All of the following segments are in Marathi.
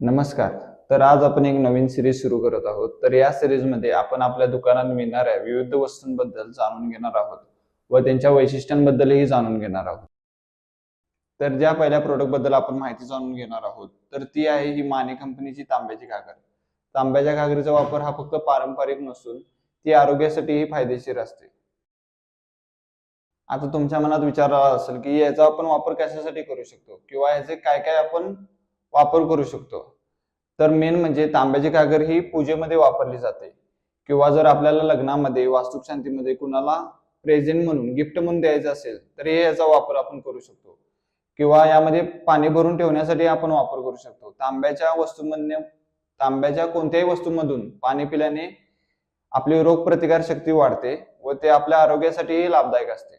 नमस्कार. तर आज आपण एक नवीन सिरीज सुरू करत आहोत. तर या सिरीजमध्ये आपण आपल्या दुकानात मिळणाऱ्या विविध वस्तूंबद्दल जाणून घेणार आहोत व त्यांच्या वैशिष्ट्यांबद्दलही जाणून घेणार आहोत. तर ज्या पहिल्या प्रोडक्टबद्दल आपण माहिती जाणून घेणार आहोत तर ती आहे ही माने कंपनीची तांब्याची घागर. तांब्याच्या घागरीचा वापर हा फक्त पारंपरिक नसून ती आरोग्यासाठीही फायदेशीर असते. आता तुमच्या मनात विचार आला असेल की याचा आपण वापर कशासाठी करू शकतो? किंवा याचे काय काय आपण वापर करू शकतो. तर मेन म्हणजे तांब्याची घागर ही पूजेमध्ये वापरली जाते. किंवा जर आपल्याला लग्नामध्ये वास्तुशांतीमध्ये कुणाला प्रेझेंट म्हणून गिफ्ट म्हणून द्यायचं असेल तर हे याचा वापर आपण करू शकतो. किंवा यामध्ये पाणी भरून ठेवण्यासाठी आपण वापर करू शकतो. तांब्याच्या वस्तूमधून तांब्याच्या कोणत्याही वस्तूमधून पाणी पिल्याने आपली रोगप्रतिकार शक्ती वाढते व ते आपल्या आरोग्यासाठीही लाभदायक असते.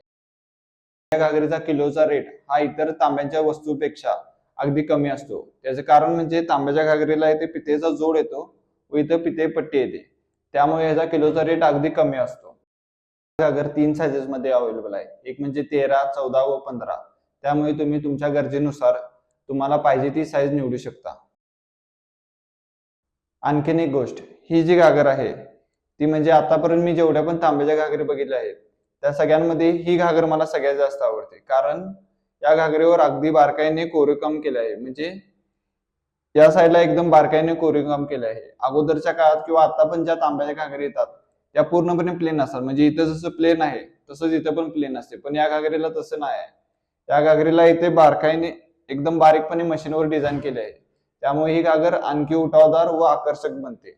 घागरीचा किलोचा रेट हा इतर तांब्याच्या वस्तूपेक्षा अगदी कमी असतो. त्याचं कारण म्हणजे तांब्याच्या घागरीला इथे पितेचा जोड येतो व इथं पिते पट्टी येते. त्यामुळे ह्याचा किलोचा रेट अगदी कमी असतो. घागर तीन सायझेस मध्ये अवेलेबल आहे. एक म्हणजे तेरा चौदा व पंधरा. त्यामुळे तुम्ही तुमच्या गरजेनुसार तुम्हाला पाहिजे ती साईज निवडू शकता. आणखीन एक गोष्ट ही जी घागर आहे ती म्हणजे आतापर्यंत मी जेवढ्या पण तांब्याच्या घागरी बघितल्या आहेत त्या सगळ्यांमध्ये ही घागर मला सगळ्यात जास्त आवडते. कारण या घागरीवर अगदी बारकाईने कोरीवकाम केले आहे म्हणजे या साईडला एकदम बारकाईने कोरीवकाम केले आहे अगोदरच्या काळात किंवा आता पण ज्या तांब्याच्या घागरी येतात त्या पूर्णपणे प्लेन असतात म्हणजे इथं जसं प्लेन आहे तसंच इथं पण प्लेन असते. पण या घागरीला तसं नाही आहे या घागरीला इथे बारकाईने एकदम बारीकपणे मशीनवर डिझाईन केले आहे त्यामुळे ही घागर आणखी उठावदार व आकर्षक बनते.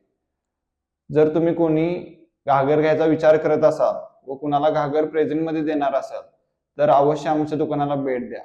जर तुम्ही कोणी घागर घ्यायचा विचार करत असाल व कुणाला घागर प्रेझेंटमध्ये देणार असाल तर अवश्य आमच्या दुकानाला भेट द्या.